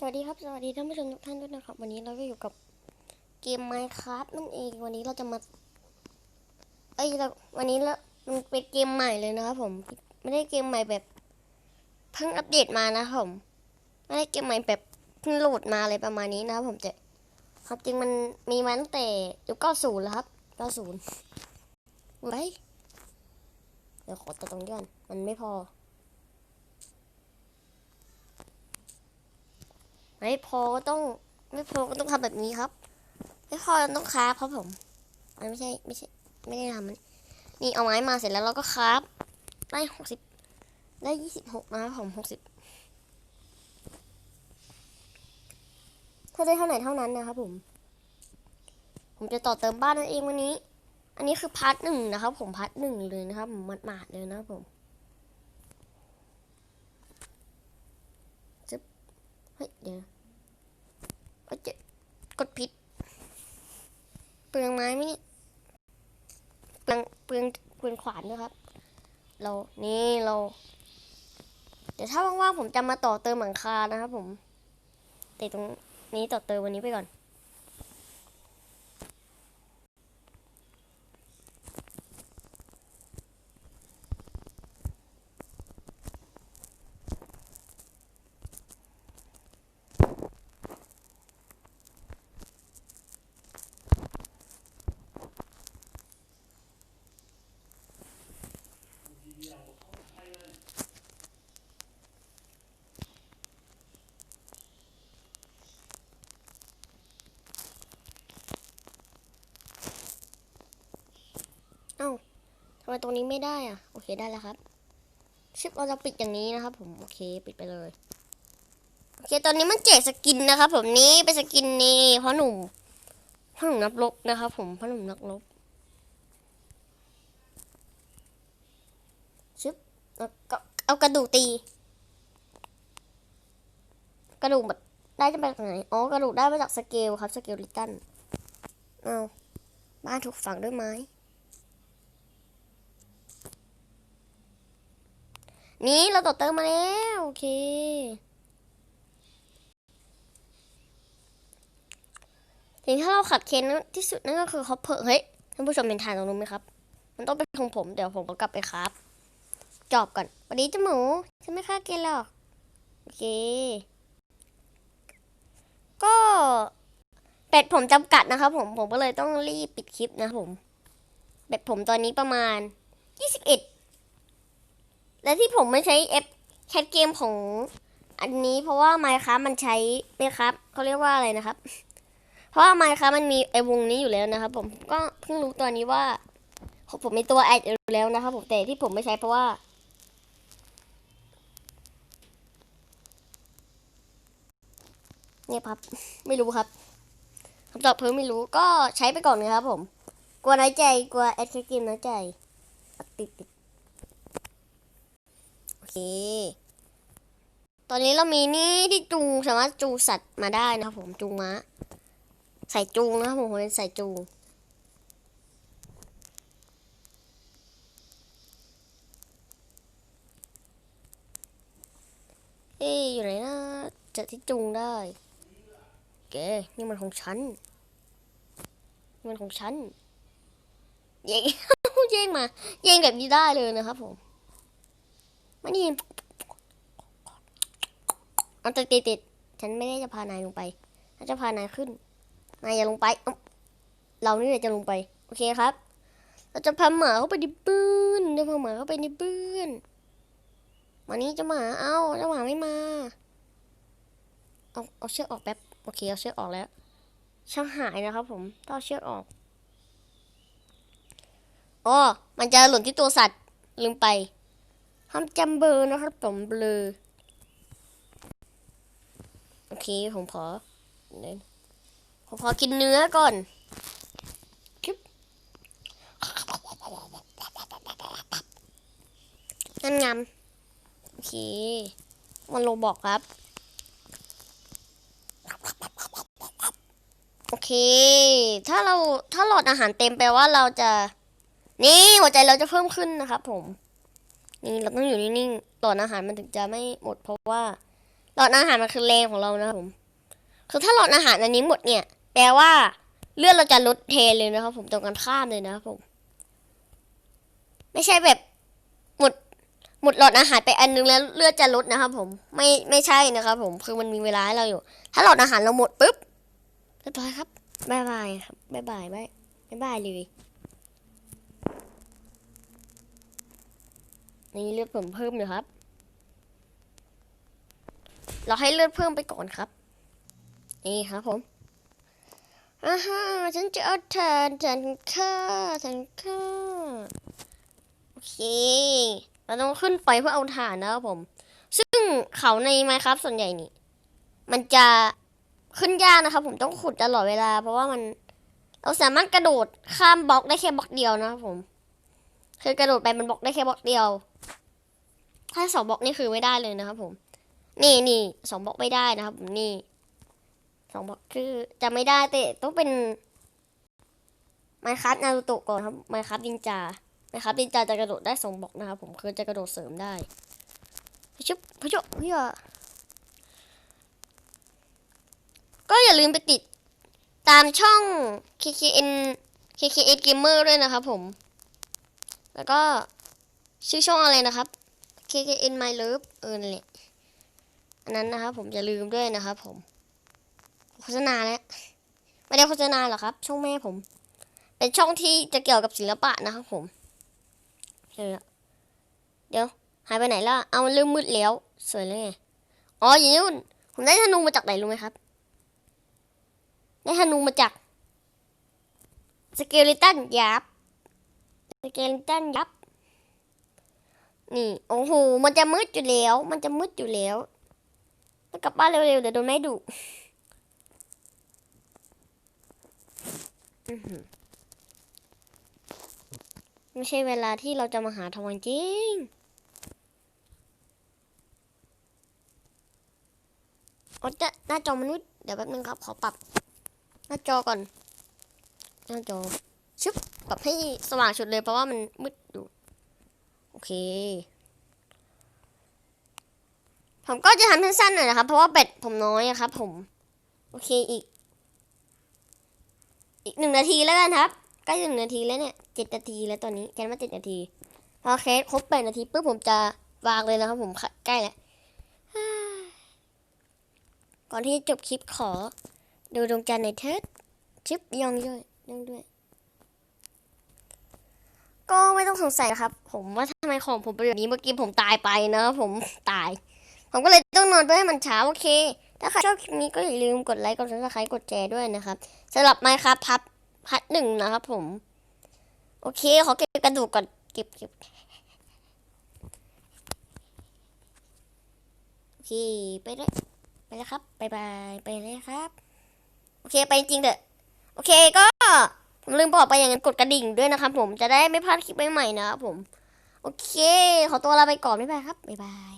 สวัสดีครับ สวัสดีท่านผู้ชมทุกท่านด้วยนะครับ วันนี้เราก็อยู่กับเกม Minecraft นั่นเอง วันนี้เราจะมา เอ้ยเราวันนี้เรามันเป็นเกมใหม่เลยนะครับผม ไม่ได้เกมใหม่แบบเพิ่งอัปเดตมานะครับผม ไม่ได้เกมใหม่แบบเพิ่งโหลดมาอะไรประมาณนี้นะครับผมแต่ความจริงมันมีมาตั้งแต่ยุค90แล้วครับ90ไว้เดี๋ยวขอตัดตรงนี้ก่อนมันไม่พอ ไม่พอก็ต้องไม่พอก็ต้องทำแบบนี้ครับ ไม่พอต้องคราฟครับผมอันไม่ใช่ไม่ใช่ไม่ได้ทำมันนี่เอาไม้มาเสร็จแล้วเราก็คราฟได้หกสิบได้ยี่สิบหกนะครับผมหกสิบถ้าได้เท่าไหร่เท่านั้นนะครับผม ผมจะต่อเติมบ้านนั่นเองวันนี้ อันนี้คือพาร์ทหนึ่งนะครับ ผมพาร์ทหนึ่งเลยนะครับผมหมาดๆเลยนะครับผมจึ๊บ เฮ้ยเดี๋ยวโอ๊ยเจ็บกดผิด เปลืองไม้ไหมนี่เปลืองเปลืองเปลืองขวานด้วยครับ เรานี่เรา เดี๋ยวถ้าว่างๆผมจะมาต่อเติมหลังคานะครับผมแต่ตรงนี้ต่อเติมวันนี้ไปก่อน เอ้าทำไมตรงนี้ไม่ได้อะ โอเคได้แล้วครับ ชิปเราจะปิดอย่างนี้นะครับ ผมโอเคปิดไปเลยโอเคตอนนี้มันแจกสกินนะครับผมนี่เป็นสกินนี่เพราะหนุ่มเพราะหนุ่มนักรบนะครับผมเพราะหนุ่มนักรบชิปแล้วก็เอากระดูกตี กระดูกแบบได้จะมาจากไหนอ๋อกระดูกได้มาจากสเกลครับสเกลลิตันเอาบ้านถูกฝังด้วยไม้ นี่เราต่อเติมมาแล้วโอเค สิ่งที่เราขัดเค้นที่สุดนั่นก็คือเขาเพอเฮ้ยท่านผู้ชมเห็นฐานตรงนู้นไหมครับ มันต้องเป็นของผมเดี๋ยวผมก็กลับไปครับ จอบก่อนวันนี้เจ้าหมูฉันไม่ฆ่าเกณฑ์หรอกโอเค ก็เป็ดผมจำกัดนะครับผมผมก็เลยต้องรีบปิดคลิปนะผมเป็ดผมตอนนี้ประมาณยี่สิบเอ็ด และที่ผมไม่ใช้แอปแคทเกมของอันนี้เพราะว่า Minecraft มันใช้ไหมครับเขาเรียกว่าอะไรนะครับ เพราะว่า Minecraft มันมีไอวงนี้อยู่แล้วนะครับ ผมก็เพิ่งรู้ตัวนี้ว่า ผมมีตัวแอดอยู่แล้วนะครับผมแต่ที่ผมไม่ใช้เพราะว่าเนี่ยครับ ไม่รู้ครับคำตอบเพิ่มไม่รู้ก็ใช้ไปก่อนนะครับผม กลัวน้อยใจกลัวแอดแคทเกมน้อยใจติดติด เค ตอนนี้เรามีนี่ที่จูงสามารถจูงสัตว์มาได้นะครับผมจูงม้าใส่จูงนะครับผมเป็นใส่จูงเอ๊ะอยู่ไหนนะจะที่จูงได้แกนี่มันของฉันนี่มันของฉันแย่งแย่งมาแย่งแบบนี้ได้เลยนะครับผม มานี่เอาติดติดติดฉันไม่ได้จะพานายลงไปฉันจะพานายขึ้น นายอย่าลงไปเอ้าเรานี่แหละจะลงไป โอเคครับ เราจะพาหมาเข้าไปในปืนจะพาหมาเข้าไปในปืนมานี่เจ้าหมาเอ้าจ้าหมาไม่มา เอาเอาเชือกออกแป๊บ โอเคเอาเชือกออกแล้ว ช่างหายนะครับ ผมต้องเอาเชือกออกอ๋อมันจะหล่นที่ตัวสัตว์ลืมไป ห้ามจำเบอร์นะครับผมเบลอโอเคผมขอเดี๋ยวผมขอกินเนื้อก่อนจึ๊บนั่นงามโอเคมันโลบอกครับ โอเค ถ้าเราถ้าหลอดอาหารเต็มแปลว่าเราจะ นี่หัวใจเราจะเพิ่มขึ้นนะครับผม นี่เราต้องอยู่นิ่งๆหลอดอาหารมันถึงจะไม่หมดเพราะว่าหลอดอาหารมันคือแรงของเรานะครับผมคือถ้าหลอดอาหารอันนี้หมดเนี่ย แปลว่าเลือดเราจะลดเทเลยนะครับ ผมตรงกันข้ามเลยนะครับผม ไม่ใช่แบบหมดหมดหลอดอาหารไปอันนึงแล้วเลือดจะลดนะครับ ผม ไม่ไม่ใช่นะครับ ผมคือมันมีเวลาให้เราอยู่ ถ้าหลอดอาหารเราหมดปุ๊บเรียบร้อยครับบายบายครับบายบายบายบายบายเลย นี่เลือดผมเพิ่มเลยครับ เราให้เลือดเพิ่มไปก่อนครับ นี่ครับผมอ่าฮะฉันจะเอาทานฉันฆ่าฉันฆ่าโอเค เราต้องขึ้นไปเพื่อเอาถ่านนะครับผม ซึ่งเขาในไมครับส่วนใหญ่นี่ มันจะขึ้นยากนะครับ ผมต้องขุดตลอดเวลา เพราะว่ามัน เราสามารถกระโดดข้ามบล็อกได้แค่บล็อกเดียวนะครับผม คือกระโดดไปมันบล็อกได้แค่บล็อกเดียว ถ้าสองบล็อกนี่คือไม่ได้เลยนะครับผม นี่นี่สองบล็อกไม่ได้นะครับผมนี่สองบล็อกคือจะไม่ได้แต่ต้องเป็นไมคัสนารูโตะก่อนครับไมคัสดินจาไมคัสดินจาจะกระโดดได้สองบล็อกนะครับผมคือจะกระโดดเสริมได้พชุบพชุบเฮียก็อย่าลืมไปติดตามช่อง KKN KKN Gamer ด้วยนะครับผม แล้วก็ชื่อช่องอะไรนะครับ KKN My Love เออนั่นแหละอันนั้นนะครับ ผมอย่าลืมด้วยนะครับ ผมโฆษณาแล้วไม่ได้โฆษณาหรอกครับ ช่องแม่ผม เป็นช่องที่จะเกี่ยวกับศิลปะนะครับ ผมเดี๋ยวหายไปไหนล่ะเอามันเริ่มมืดแล้วสวยเลยอ๋ออยู่นู่นผมได้ธนูมาจากไหนรู้ไหมครับ ได้ธนูมาจากสเกลิตันยับ สเกลตันยับ นี่โอ้โหมันจะมืดอยู่แล้ว มันจะมืดอยู่แล้วต้องกลับบ้านเร็วๆเดี๋ยวโดนแม่ดุไม่ใช่เวลาที่เราจะมาหาทองจริงอ๋อจะหน้าจอมนุษย์เดี๋ยวแป๊บนึงครับ ขอปรับ หน้าจอก่อน หน้าจอ ชึบ ปรับให้สว่างสุดเลยเพราะว่ามันมืดอยู่ โอเค ผมก็จะทำสั้นๆหน่อยนะครับ เพราะว่าแบตผมน้อยอะครับ ผม โอเคอีก อีกหนึ่งนาทีแล้วกันครับใกล้หนึ่งนาทีแล้วเนี่ยเจ็ดนาทีแล้วตอนนี้แกนว่าเจ็ดนาทีพอเคสครบแปดนาทีปุ๊บผมจะวางเลยนะครับ ผมใกล้แล้วก่อนที่จะจบคลิปขอ ดูดวงจันทร์ในเทิดชิปยองด้วยยองด้วย ก็ไม่ต้องสงสัยนะครับ ผมว่าทำไมของผมเป็นแบบนี้เมื่อกี้ผมตายไปนะ ผมตาย ผมก็เลยต้องนอนเพื่อให้มันเช้าโอเค ถ้าใครชอบคลิปนี้ก็อย่าลืมกดไลค์กดซับสไครต์กดแชร์ด้วยนะครับสำหรับไมค์ครับพับพัดหนึ่งนะครับ ผม โอเค ขอเก็บกระดูกก่อนเก็บเก็บโอเคไปเลยไปแล้วครับบายบายไปเลยครับ โอเคไปจริงเถอะโอเคก็ ผมลืมบอกไปอย่างนั้นกดกระดิ่งด้วยนะครับผมจะได้ไม่พลาดคลิปใหม่ๆนะครับผม โอเค ขอตัวลาไปก่อนบ๊ายบายครับบ๊ายบาย